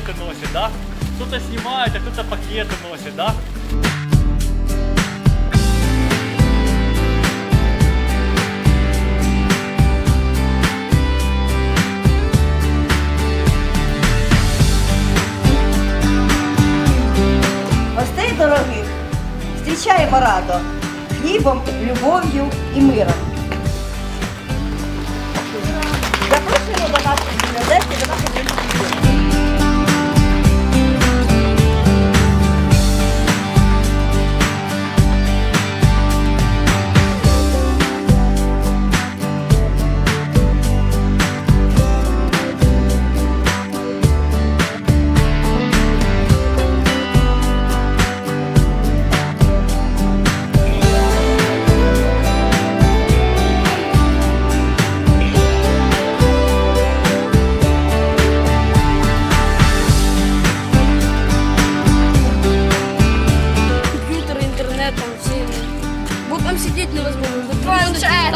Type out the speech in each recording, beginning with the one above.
пакеты носит, да? Кто-то снимает, а кто-то пакеты носит, да? Гостей дорогих зустрічаємо радо хлібом, любов'ю і миром.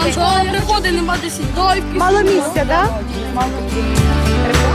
Там школа нема де сидіти. Мало місця, так? І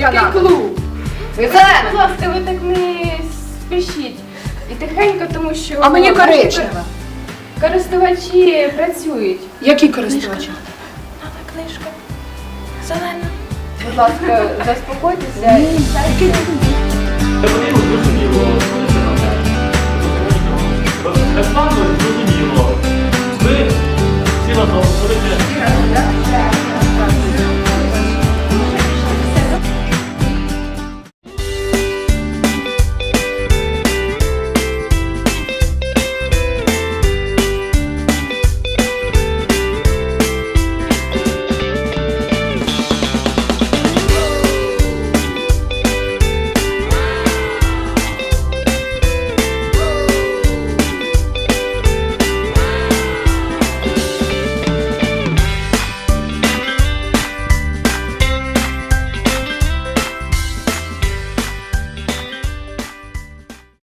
На. клуб. Зелена. Будь ласка, ви так не спішіть. І тихенько, тому що... А мені наші коричнева. Користувачі працюють. Які користувачі? Книжка. Зелена. Будь ласка, заспокойтеся. і сядьте.